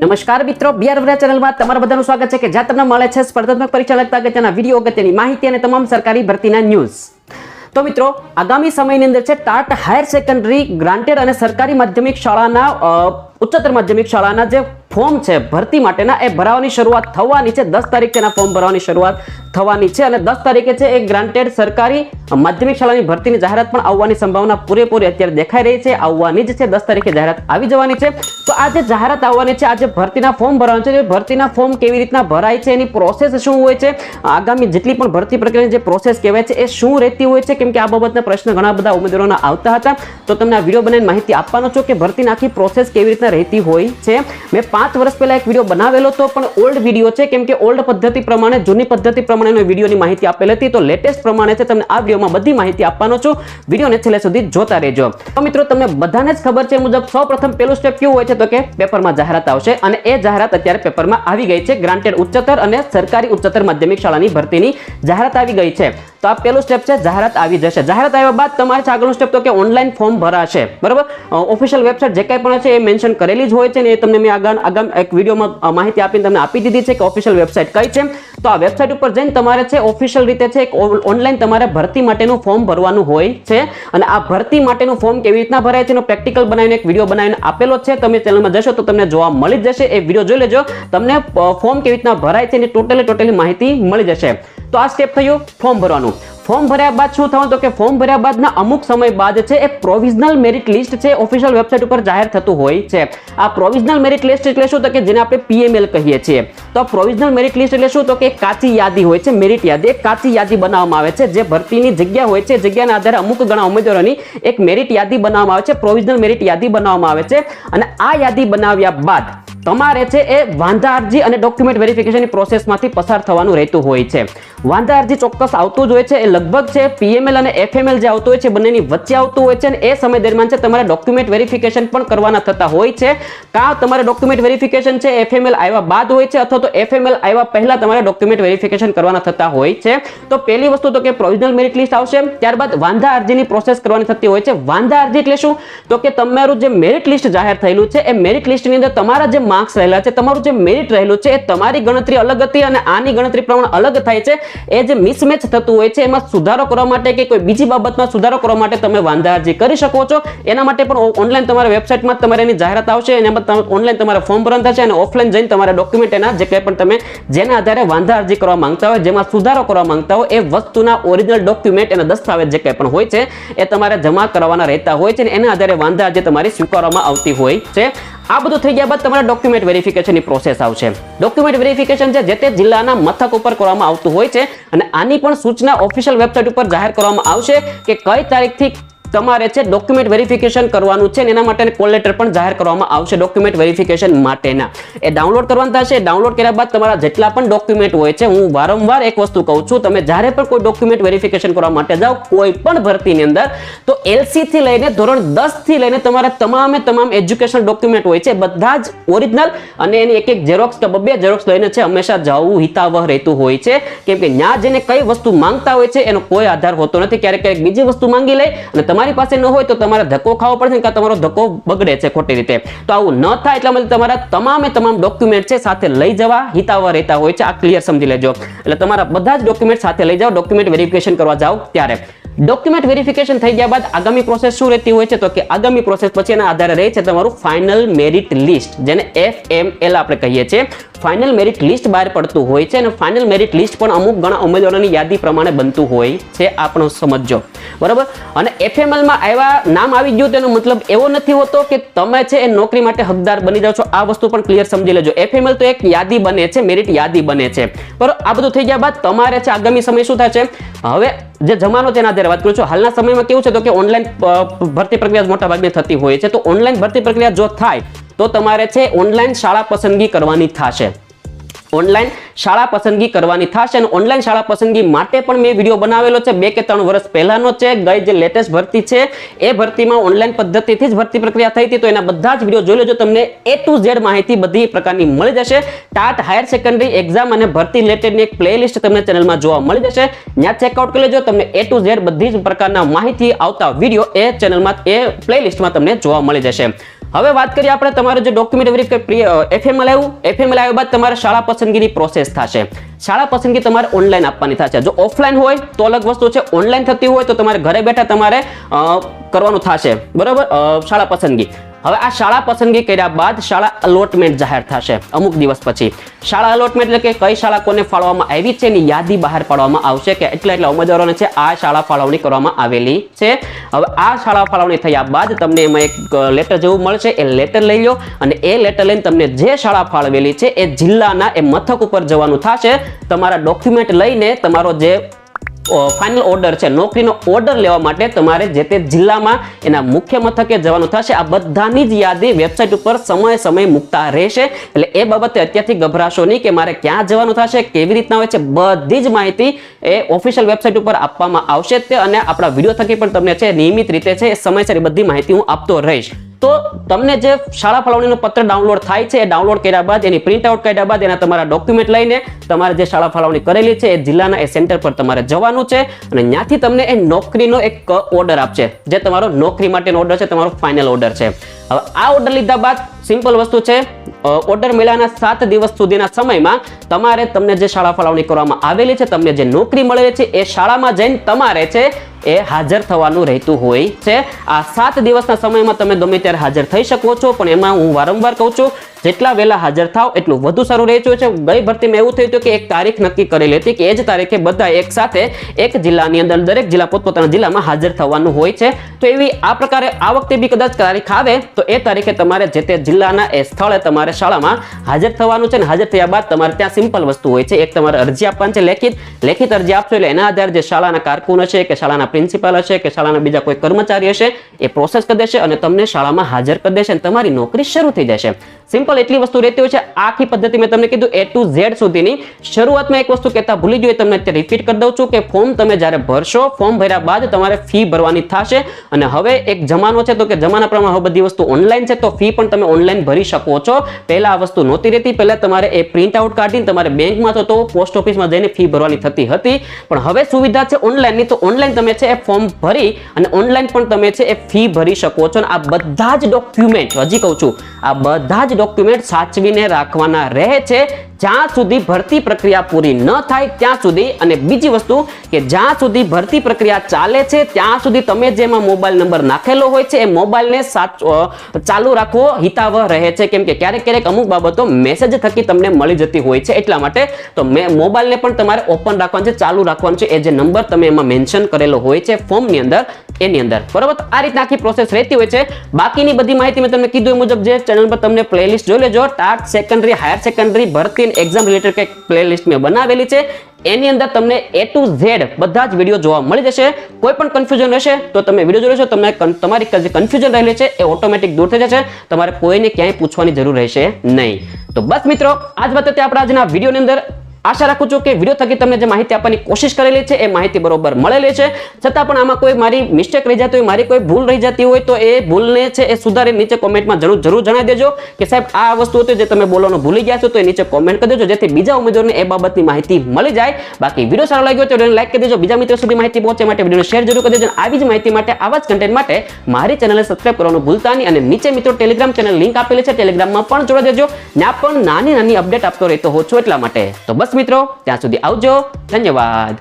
નમસ્કાર મિત્રો બિયાર વડા ચેનલમાં તમારા બધાનું સ્વાગત છે કે જ્યાં તમને મળે છે સ્પર્ધાત્મક પરીક્ષા લગતા અગત્યના વીડિયો, અગત્યની માહિતી અને તમામ સરકારી ભરતીના ન્યૂઝ તો મિત્રો, આગામી સમયની અંદર છે ટાટ હાયર સેકન્ડરી ગ્રાન્ટેડ અને સરકારી માધ્યમિક શાળાના ઉચ્ચતર માધ્યમિક શાળાના જે ફોર્મ છે ભરતી માટેના, એ ભરાવાની શરૂઆત થવાની છે. દસ તારીખે એના ફોર્મ ભરવાની શરૂઆત થવાની છે અને દસ તારીખે છે એ ગ્રાન્ટેડ સરકારી માધ્યમિક શાળાની ભરતીની જાહેરાત પણ આવવાની સંભાવના પૂરેપૂરી અત્યારે દેખાઈ રહી છે. આવવાની જ છે. દસ તારીખે જાહેરાત આવી જવાની છે. તો આ જે જાહેરાત આવવાની છે, આ જે ભરતીના ફોર્મ ભરવાનું છે ભરતીના ફોર્મ કેવી રીતના ભરાય છે, એની પ્રોસેસ શું હોય છે, આગામી જેટલી પણ ભરતી પ્રક્રિયાની જે પ્રોસેસ કહેવાય છે, એ શું રહેતી હોય છે, કેમ કે આ બાબતના પ્રશ્ન ઘણા બધા ઉમેદવારોના આવતા હતા. તો તમને આ વીડિયો બનાવીને માહિતી આપવાનો છું કે ભરતીની આખી પ્રોસેસ કેવી રીતના રહેતી હોય છે. મેં પાંચ વર્ષ પહેલા એક વીડિયો બનાવેલો હતો, પણ ઓલ્ડ વીડિયો છે, કેમ કે ઓલ્ડ પદ્ધતિ પ્રમાણે, જૂની પદ્ધતિ પ્રમાણેનો વિડીયોની માહિતી આપેલ હતી. તો લેટેસ્ટ પ્રમાણે છે, તમને આ વિડીયોમાં બધી માહિતી આપવાનો છું. વિડીયોને છેલ્લે સુધી જોતા રહેજો. તો મિત્રો, તમને બધાને જ ખબર છે મુજબ સૌ પ્રથમ પેલું સ્ટેપ કેવું હોય છે, તો કે પેપરમાં જાહેરાત આવશે અને એ જાહેરાત અત્યારે પેપરમાં આવી ગઈ છે. ગ્રાન્ટેડ ઉચ્ચતર અને સરકારી ઉચ્ચતર માધ્યમિક શાળાની ભરતીની જાહેરાત આવી ગઈ છે. તો આ પેલું સ્ટેપ છે, જાહેરાત આવી જશે. જાહેરાત આવ્યા બાદ તમારે આગળનું સ્ટેપ તો કે ઓનલાઈન ફોર્મ ભરાશે. બરાબર? ઓફિશિયલ વેબસાઇટ જે કંઈ પણ છે એ મેન્શન કરેલી જ હોય છે ને, એ તમને મેં આગળ આગામ એક વિડીયોમાં માહિતી આપીને તમને આપી દીધી છે કે ઓફિશિયલ વેબસાઇટ કઈ છે. તો આ વેબસાઇટ ઉપર જઈને તમારે છે ઓફિશિયલ રીતે છે એક ઓનલાઈન તમારે ભરતી માટેનું ફોર્મ ભરવાનું હોય છે. અને આ ભરતી માટેનું ફોર્મ કેવી રીતના ભરાય છે એનો પ્રેક્ટિકલ બનાવીને એક વીડિયો બનાવીને આપેલો છે. તમે ચેનલમાં જશો તો તમને જોવા મળી જશે. એ વીડિયો જોઈ લેજો. તમને ફોર્મ કેવી રીતના ભરાય છે એની ટોટલી ટોટલી માહિતી મળી જશે. તો આ સ્ટેપ થયું ફોર્મ ભરવાનું. ફોર્મ ભર્યા બાદ શું થવાનું? તો કે ફોર્મ ભર્યા બાદના અમુક સમય બાદ છે એ પ્રોવિઝનલ મેરિટ લિસ્ટ છે ઓફિશિયલ વેબસાઇટ ઉપર જાહેર થતું હોય છે. આ પ્રોવિઝનલ મેરિટ લિસ્ટ એટલે શું? તો કે જેને આપણે પીએમએલ કહીએ છીએ. તો પ્રોવિઝનલ મેરિટ લિસ્ટ એટલે શું? તો કે કાચી યાદી હોય છે મેરિટ યાદી. એક કાચી યાદી બનાવવામાં આવે છે, જે ભરતીની જગ્યા હોય છે, જગ્યાના આધારે અમુક ઘણા ઉમેદવારોની એક મેરિટ યાદી બનાવવામાં આવે છે પ્રોવિઝનલ મેરિટ યાદી બનાવવામાં આવે છે. અને આ યાદી બનાવ્યા બાદ તમારે છે એ વાંધા અરજી અને ડોક્યુમેન્ટ વેરિફિકેશનની પ્રોસેસમાંથી પસાર થવાનું રહેતું હોય છે. વાંધા અરજી ચોક્કસ આવતું જ હોય છે. એ લગભગ છે પીએમએલ અને એફએમએલ જે આવતું હોય છે બંનેની વચ્ચે આવતું હોય છે અને એ સમય દરમિયાન છે તમારે ડોક્યુમેન્ટ વેરિફિકેશન પણ કરવાના થતા હોય છે. કાં તમારે ડોક્યુમેન્ટ વેરિફિકેશન છે એફએમએલ આવ્યા બાદ હોય છે અથવા તો એફએમએલ આવ્યા પહેલાં તમારે ડોક્યુમેન્ટ વેરિફિકેશન કરવાના થતા હોય છે. તો પહેલી વસ્તુ તો કે પ્રોવિઝનલ મેરિટ લિસ્ટ આવશે. ત્યારબાદ વાંધા અરજીની પ્રોસેસ કરવાની થતી હોય છે. વાંધા અરજી એટલે શું? તો કે તમારું જે મેરિટ લિસ્ટ જાહેર થયેલું છે, એ મેરિટ લિસ્ટની અંદર તમારા જે માર્ક્સ રહેલા છે. તમારું જે મેરિટ રહેલું છે એ તમારી ગણતરી અલગ હતી અને આની ગણતરી પ્રમાણે અલગ થાય છે. એ જે મિસમેચ થતું હોય છે એમાં સુધારો કરવા માટે કે કોઈ બીજી બાબતમાં સુધારો કરવા માટે તમે વાંધા અરજી કરી શકો છો. એના માટે પણ ઓનલાઈન તમારા વેબસાઇટમાં તમારે એની જાહેરાત આવશે. એના તમે ઓનલાઈન તમારે ફોર્મ ભરણ થશે અને ઓફલાઈન જઈને તમારા ડોક્યુમેન્ટ એના જે કંઈ પણ તમે જેના આધારે વાંધા અરજી કરવા માંગતા હોય, જેમાં સુધારો કરવા માંગતા હોય, એ વસ્તુના ઓરિજિનલ ડોક્યુમેન્ટ અને દસ્તાવેજ જે કંઈ પણ હોય છે, એ તમારે જમા કરવાના રહેતા હોય છે અને એના આધારે વાંધા અરજી તમારી સ્વીકારવામાં આવતી હોય છે. આ બધું થઈ ગયા બાદ તમારા ડોક્યુમેન્ટ વેરિફિકેશનની પ્રોસેસ આવશે. ડોક્યુમેન્ટ વેરિફિકેશન છે જે તે જિલ્લાના મથક ઉપર કરવામાં આવતું હોય છે અને આની પણ સૂચના ઓફિશિયલ વેબસાઇટ ઉપર જાહેર કરવામાં આવશે કે કઈ તારીખથી તમારે છે ડોક્યુમેન્ટ વેરિફિકેશન કરવાનું છે એના માટે કોલ લેટર પણ જાહેર કરવામાં આવશે ડોક્યુમેન્ટ વેરિફિકેશન માટેના. એ ડાઉનલોડ કરવાનું થશે. ડાઉનલોડ કર્યા બાદ તમારા જેટલા પણ ડોક્યુમેન્ટ હોય છે, હું વારંવાર એક વસ્તુ કહું છું, તમે જ્યારે પણ કોઈ ડોક્યુમેન્ટ વેરિફિકેશન કરવા માટે જાઓ, કોઈ પણ ભરતીની અંદર, તો એલસીથી લઈને ધોરણ 10 થી લઈને તમારા તમામે તમામ એજ્યુકેશન ડોક્યુમેન્ટ હોય છે બધા જ ઓરિજિનલ અને એની એક એક ઝેરોક્સ કે બબે ઝેરોક્સ લઈને છે, હંમેશા જવું હિતાવહ રહેતું હોય છે. કેમ કે ન્યા જેને કઈ વસ્તુ માંગતા હોય છે, એનો કોઈ આધાર હોતો નથી. ક્યારેક ક્યારેક બીજી વસ્તુ માંગી લે અને તમારી પાસે ન હોય તો તમારે ધક્કો ખાવો પડશે કે તમારો ધક્કો બગડે છે ખોટી રીતે. તો આવું ન થાય એટલા માટે તમારા તમામે તમામ ડોક્યુમેન્ટ છે સાથે લઈ જવા, હિતાવહ રહેતા હોય છે. આ ક્લિયર સમજી લેજો. એટલે તમારા બધા જ ડોક્યુમેન્ટ સાથે લઈ જાઓ ડોક્યુમેન્ટ વેરિફિકેશન કરવા જાઓ ત્યારે. ડોક્યુમેન્ટ વેરિફિકેશન થઈ ગયા બાદ આગામી પ્રોસેસ શું રહેતી હોય છે? તો કે આગામી પ્રોસેસ પછી એના આધારે રહે છે તમારું ફાઇનલ મેરિટ લિસ્ટ જેને એફ આપણે કહીએ છીએ. ફાઇનલ મેરિટ લિસ્ટ બહાર પડતું હોય છે અને ફાઇનલ મેરિટ લિસ્ટ પણ અમુક ઘણા ઉમેદવારોની યાદી પ્રમાણે બનતું હોય છે, આપણો સમજો. બરાબર? અને એફએમએલમાં આવ્યા નામ આવી ગયું તેનો મતલબ એવો નથી હોતો કે તમે છે એ નોકરી માટે હકદાર બની જાઓ છો. આ વસ્તુ પણ ક્લિયર સમજી લેજો. એફએમએલ તો એક યાદી બને છે મેરિટ યાદી બને છે. બરાબર આ બધું થઈ ગયા બાદ તમારે છે આગામી સમય શું થશે હવે જે જમાનો તેના આધારે વાત કરું છું. હાલના સમયમાં કેવું છે તો કે ઓનલાઈન ભરતી પ્રક્રિયા મોટા ભાગની થતી હોય છે. તો ઓનલાઈન ભરતી પ્રક્રિયા જો થાય, તો તમારે છે ઓનલાઈન શાળા પસંદગી કરવાની થશે. ઓનલાઈન શાળા પસંદગી કરવાની થશે અને ઓનલાઈન શાળા પસંદગી માટે પણ મેં વીડિયો બનાવેલો છે. બે કે ત્રણ વર્ષ પહેલાનો છે. ગઈ જે લેટેસ્ટ ભરતી છે, એ ભરતીમાં ઓનલાઈન પદ્ધતિથી જ ભરતી પ્રક્રિયા થઈ હતી. તો એના બધા જ વીડિયો જોઈ લેજો. તમને એ ટુ ઝેડ માહિતી બધી પ્રકારની મળી જશે. ટાટ હાયર સેકન્ડરી એક્ઝામ અને ભરતી રિલેટેડની એક પ્લેલિસ્ટ તમને ચેનલમાં જોવા મળી જશે. ત્યાં ચેકઆઉટ કરી લેજો. તમને એ ટુ ઝેડ બધી જ પ્રકારના માહિતી આવતા વીડિયો એ ચેનલમાં એ પ્લેલિસ્ટમાં તમને જોવા મળી જશે. હવે વાત કરીએ આપણે તમારું જે ડોક્યુમેન્ટ વેરિફિકેશન એફએમએલ આવ્યું એફએમએલ આવ્યા બાદ તમારે શાળા પસંદગીની પ્રોસેસ થશે. શાળા પસંદગી તમારે ઓનલાઈન આપવાની થશે. જો ઓફલાઈન હોય તો અલગ વસ્તુ છે. ઓનલાઈન થતી હોય તો તમારે ઘરે બેઠા તમારે કરવાનું થશે. બરોબર? શાળા પસંદગી. હવે આ શાળા પસંદગી કર્યા બાદ શાળા અલોટમેન્ટ જાહેર થશે. અમુક દિવસ પછી. શાળા અલોટમેન્ટ એટલે કે કઈ શાળા કોને ફાળવવામાં આવી છે એની યાદી બહાર પાડવામાં આવશે કે એટલા એટલા ઉમેદવારોને છે આ શાળા ફાળવણી કરવામાં આવેલી છે. હવે આ શાળા ફાળવણી થયા બાદ તમને એમાં એક લેટર જેવું મળશે. એ લેટર લઈ લો અને એ લેટર લઈને તમને જે શાળા ફાળવેલી છે એ જિલ્લાના એ મથક ઉપર જવાનું થશે. તમારા ડોક્યુમેન્ટ લઈને તમારો જે ફાઇનલ ઓર્ડર છે. નોકરીનો ઓર્ડર લેવા માટે તમારે જે તે જિલ્લામાં એના મુખ્ય મથકે જવાનું થશે. આ બધાની જ યાદી વેબસાઇટ ઉપર સમય સમય મૂકતા રહેશે. એટલે એ બાબતે અત્યારથી ગભરાશો નહીં કે મારે ક્યાં જવાનું થશે, કેવી રીતના હોય છે, બધી જ માહિતી એ ઓફિશિયલ વેબસાઇટ ઉપર આપવામાં આવશે. તે અને આપણા વીડિયો થકી પણ તમને છે, નિયમિત રીતે છે સમયસર બધી માહિતી હું આપતો રહીશ. તો તમને જે શાળા ફાળવણીનો પત્ર ડાઉનલોડ થાય છે, એ ડાઉનલોડ કર્યા બાદ, એની પ્રિન્ટ આઉટ કાઢ્યા બાદ, એના તમારા ડોક્યુમેન્ટ લઈને તમારે જે શાળા ફાળવણી કરેલી છે, એ જિલ્લાના એ સેન્ટર પર તમારે જવાનું છે અને ત્યાંથી તમને એ નોકરીનો એક ઓર્ડર આપશે, જે તમારો નોકરી માટેનો ઓર્ડર છે, તમારો ફાઇનલ ઓર્ડર છે. હવે આ ઓર્ડર લીધા બાદ સિમ્પલ વસ્તુ છે ઓર્ડર મળ્યાના સાત દિવસ સુધીના સમયમાં તમારે તમને જે શાળા ફાળવણી કરવામાં આવેલી છે, તમને જે નોકરી મળેલી છે, એ શાળામાં જઈને તમારે છે એ હાજર થવાનું રહેતું હોય છે. આ સાત દિવસના સમયમાં તમે ગમે ત્યારે હાજર થઈ શકો છો, પણ એમાં હું વારંવાર કહું છું જેટલા વહેલા હાજર થાવ એટલું વધુ સારું રહેતું છે ગઈ ભરતીમાં એવું થયું હતું કે એક તારીખ નક્કી કરેલી હતી કે એ જ તારીખે બધા એક સાથે એક જિલ્લાની અંદર દરેક જિલ્લા પોતપોતાના જિલ્લામાં હાજર થવાનું હોય છે. તો એવી આ પ્રકારે આ વખતે બી કદાચ તારીખ આવે, તો એ તારીખે તમારે જે તે જિલ્લાના એ સ્થળે તમારે શાળામાં હાજર થવાનું છે ને હાજર થયા બાદ તમારે ત્યાં સિમ્પલ વસ્તુ હોય છે. એક તમારે અરજી આપવાની છે, લેખિત. લેખિત અરજી આપશો એટલે એના આધારે જે શાળાના કારકુન હશે, કે શાળાના પ્રિન્સિપાલ હશે, કે શાળાના બીજા કોઈ કર્મચારી હશે, એ પ્રોસેસ કરી દેશે અને તમને શાળામાં હાજર કરી દેશે અને તમારી નોકરી શરૂ થઈ જશે. સિમ્પલ એટલી વસ્તુ રહેતી હોય છે. આખી પદ્ધતિ મેં તમને કીધું એ ટુ ઝેડ સુધીની. શરૂઆતમાં એક વસ્તુ કહેતા ભૂલી જોઈએ, તમને અત્યારે રિપીટ કરી દઉં છું કે ફોર્મ તમે જ્યારે ભરશો ફોર્મ ભર્યા બાદ તમારે ફી ભરવાની થશે. અને હવે એક જમાનો છે, તો કે જમાના પ્રમાણે હવે બધી વસ્તુ ઓનલાઈન છે, તો ફી પણ તમે ઓનલાઈન ભરી શકો છો. પહેલા આ વસ્તુ નહોતી રહેતી, પહેલા તમારે એ પ્રિન્ટ આઉટ કાઢીને તમારે બેંકમાં તો પોસ્ટ ઓફિસમાં જઈને ફી ભરવાની થતી હતી. પણ હવે સુવિધા છે ઓનલાઈનની તો ઓનલાઈન તમે છે એ ફોર્મ ભરી અને ઓનલાઈન પણ તમે છે એ ફી ભરી શકો છો. અને આ બધા જ ડોક્યુમેન્ટ હજી કહું છું, આ બધા જ ડોક્યુમેન્ટ સાચવીને રાખવાના રહે છે. જ્યાં સુધી ભરતી પ્રક્રિયા પૂરી ન થાય ત્યાં સુધી અને બીજી વસ્તુ કે જ્યાં સુધી ભરતી પ્રક્રિયા ચાલે છે ત્યાં સુધી તમે જેમાં મોબાઈલ નંબર નાખેલો હોય છે એ મોબાઈલને સાચો ચાલુ રાખવો હિતાવહ રહે છે. કેમ કે ક્યારેક ક્યારેક અમુક બાબતો મેસેજ થકી તમને મળી જતી હોય છે. એટલા માટે તો મેં, મોબાઈલને પણ તમારે ઓપન રાખવાનું છે, ચાલુ રાખવાનું છે. એ જે નંબર તમે એમાં મેન્શન કરેલો હોય છે ફોર્મની અંદર એની અંદર. બરોબર? તો આ રીતના આખી પ્રોસેસ રહેતી હોય છે. બાકીની બધી માહિતી મેં તમને કીધું એ મુજબ જે ચેનલ પર તમને પ્લેલિસ્ટ જોઈ લેજો. ટાટ સેકન્ડરી હાયર સેકન્ડરી ભરતી એક્ઝામ રિલેટેડ કંઈક પ્લેલિસ્ટ મેં બનાવેલી છે. એની અંદર તમને એ ટુ ઝેડ બધા જ વીડિયો જોવા મળી જશે. કોઈ પણ કન્ફ્યુઝન રહેશે તો તમે વીડિયો જોઈ લેશો. તમને તમારી જે કન્ફ્યુઝન રહેલી છે એ ઓટોમેટિક દૂર થઈ જશે. તમારે કોઈને ક્યાંય પૂછવાની જરૂર રહેશે નહીં. તો બસ મિત્રો, આજ વાત આપણા આજના વિડીયોની અંદર. આશા રાખું છું કે વીડિયો થકી તમને જે માહિતી આપવાની કોશિશ કરેલી છે, એ માહિતી બરોબર મળેલી છે. છતાં પણ આમાં કોઈ મારી મિસ્ટેક રહી જતી હોય, મારી કોઈ ભૂલ રહી જતી હોય, તો એ ભૂલને છે એ સુધારી નીચે કોમેન્ટમાં જરૂર જરૂર જણાવી દેજો કે સાહેબ, આ વસ્તુ હતી જે તમે બોલવાનું ભૂલી ગયા છો, તો એ નીચે કોમેન્ટ કરી દેજો, જેથી બીજા ઉમેદવારને એ બાબતની માહિતી મળી જાય. બાકી વીડિયો સારો લાગ્યો તો વિડીયોને લાઈક કરી દેજો, બીજા મિત્રો સુધી માહિતી પહોંચે માટે વિડીયોને શેર જરૂર કરી દેજો આવી જ માહિતી માટે, આવા જ કન્ટેન્ટ માટે મારી ચેનલને સબસ્ક્રાઈબ કરવાનું ભૂલતા નહીં, અને નીચે મિત્રો ટેલિગ્રામ ચેનલ લિંક આપેલી છે ટેલિગ્રામમાં પણ જોડાઈ દેજો. ત્યાં પણ નાની નાની અપડેટ આપતો રહેતો હો છો એટલા માટે. તો મિત્રો ત્યાં સુધી આવજો. ધન્યવાદ.